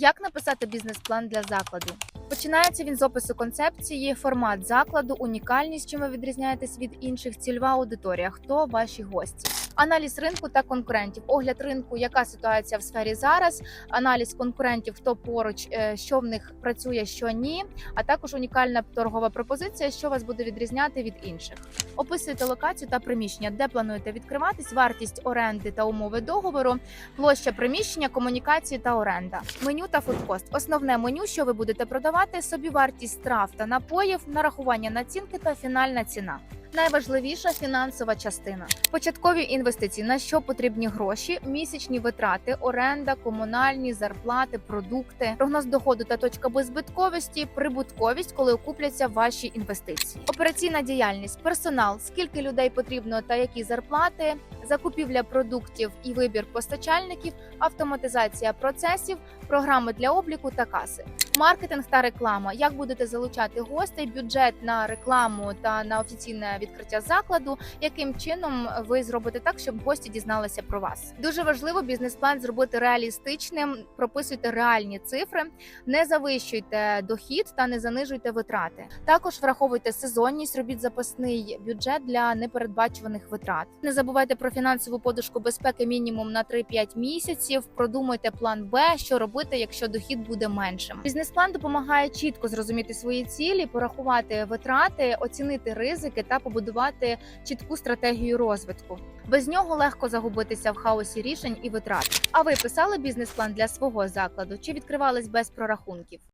Як написати бізнес-план для закладу? Починається він з опису концепції, формат закладу, унікальність, чим ви відрізняєтесь від інших, цільова аудиторія, хто ваші гості. Аналіз ринку та конкурентів, огляд ринку, яка ситуація в сфері зараз, аналіз конкурентів, хто поруч, е, що в них працює, що ні, а також унікальна торгова пропозиція, що вас буде відрізняти від інших. Описуйте локацію та приміщення, де плануєте відкриватись, вартість оренди та умови договору, площа приміщення, комунікації та оренда, меню та фудкост. Основне меню, що ви будете продавати, собівартість страв та напоїв, нарахування націнки та фінальна ціна. Найважливіша фінансова частина. Початкові інвестиції, на що потрібні гроші, місячні витрати, оренда, комунальні, зарплати, продукти, прогноз доходу та точка беззбитковості, прибутковість, коли окупляться ваші інвестиції. Операційна діяльність, персонал, скільки людей потрібно та які зарплати, закупівля продуктів і вибір постачальників, автоматизація процесів, програми для обліку та каси. Маркетинг та реклама. Як будете залучати гостей, бюджет на рекламу та на офіційне відкриття закладу, яким чином ви зробите так, щоб гості дізналися про вас? Дуже важливо бізнес-план зробити реалістичним. Прописуйте реальні цифри, не завищуйте дохід та не занижуйте витрати. Також враховуйте сезонність, робіть запасний бюджет для непередбачуваних витрат. Не забувайте про фінансову подушку безпеки мінімум на 3-5 місяців. Продумайте план Б, що робити, якщо дохід буде меншим. Бізнес-план допомагає чітко зрозуміти свої цілі, порахувати витрати, оцінити ризики та побудувати чітку стратегію розвитку. Без нього легко загубитися в хаосі рішень і витрат. А ви писали бізнес-план для свого закладу чи відкривались без прорахунків?